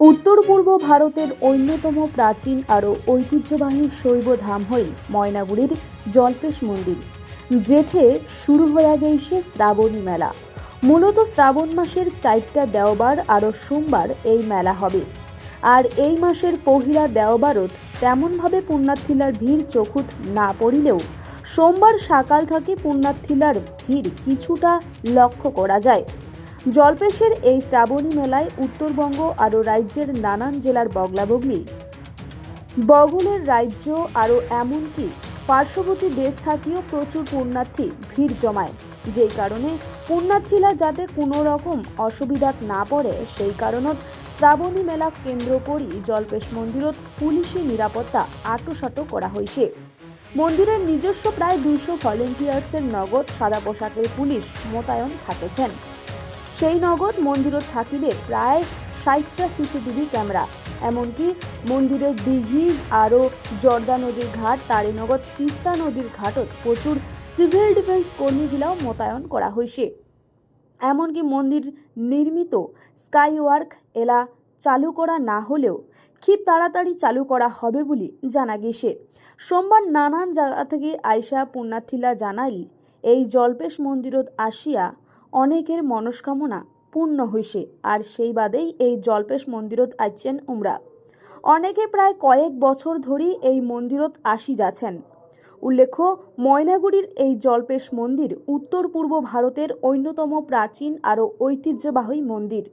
উত্তর পূর্ব ভারতের অন্যতম প্রাচীন আরও ঐতিহ্যবাহী শৈব ধাম হইল ময়নাগুড়ির জল্পেশ মন্দির জেঠে শুরু হয়ে গেছে শ্রাবণী মেলা। মূলত শ্রাবণ মাসের চারটা দেওবার আরও সোমবার এই মেলা হবে। আর এই মাসের পহিলা দেওবারত তেমনভাবে পুণ্যার্থীলার ভিড় চোখুত না পড়িলেও সোমবার সকাল থেকে পুণ্যার্থীলার ভিড় কিছুটা লক্ষ্য করা যায়। জলপেশের এই শ্রাবণী মেলায় উত্তরবঙ্গ আরও রাজ্যের নানান জেলার বগলাবগলি। বগলের রাজ্য আরও এমনকি পার্শ্ববর্তী দেশ থাকিও প্রচুর পুণ্যার্থী ভিড় জমায়। যেই কারণে পুণ্যার্থীরা যাতে কোনো রকম অসুবিধাত না পড়ে, সেই কারণত শ্রাবণী মেলা কেন্দ্র করি জলপেশ মন্দিরত পুলিশি নিরাপত্তা আটোসাটো করা হয়েছে মন্দিরের নিজস্ব প্রায় দুইশো ভলেন্টিয়ার্সের নগদ সাদা পোশাকের পুলিশ মোতায়েন থাকেছেন। সেই নগদ মন্দিরত থাকিলে প্রায় ষাটটা সিসিটিভি ক্যামেরা। এমনকি মন্দিরের দিঘি আরও জর্দা নদীর ঘাট তারে নগদ তিস্তা নদীর ঘাটত প্রচুর সিভিল ডিফেন্স কর্মীগিলাও মোতায়েন করা হয়েছে এমনকি মন্দির নির্মিত স্কাইওয়ার্ক এলা চালু করা না হলেও খুব তাড়াতাড়ি চালু করা হবে বলে জানা গেছে। সোমবার নানান জায়গা থেকে আয়সা পুণ্যার্থীরা জানাই এই জল্পেশ মন্দিরত আসিয়া অনেকের মনস্কামনা পূর্ণ হইছে, আর সেই বাদেই এই জল্পেশ মন্দিরত আইছেন উমরা। অনেকে প্রায় কয়েক বছর ধরেই এই মন্দিরত আসি যাচ্ছেন। উল্লেখ্য, ময়নাগুড়ির এই জল্পেশ মন্দির উত্তর পূর্ব ভারতের অন্যতম প্রাচীন আরও ঐতিহ্যবাহী মন্দির।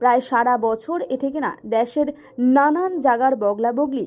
প্রায় সারা বছর এঠেকে না দেশের নানান জাগার বগলা বগলি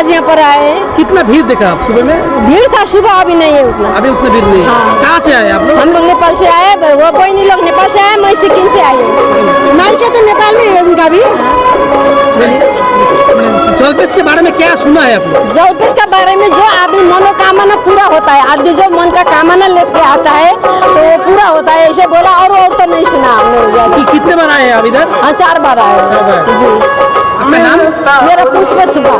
आज यहाँ पर आए हैं। कितना भीड़ देखा आप सुबह में? भीड़ था सुबह अभी नहीं है उतना। अभी उतना भीड़ नहीं है। हाँ। कहाँ से आए आप लोग? हम लोग नेपाल से आए वो कोई नहीं लोग नेपाल से आए मैं सिक्किम से आई हूँ मालिक तो नेपाल में है उनका भी? जलपेश के बारे में क्या सुना है आपने जलपेश के बारे में जो आदमी मनोकामना पूरा होता है आदमी जो मन का कामना लेके आता है तो वो पूरा होता है ऐसे बोला और और तो नहीं सुना हमने कि कितने बार आए आप इधर? हाँ चार बार आए। जी। मेरा पुष्प सुबह।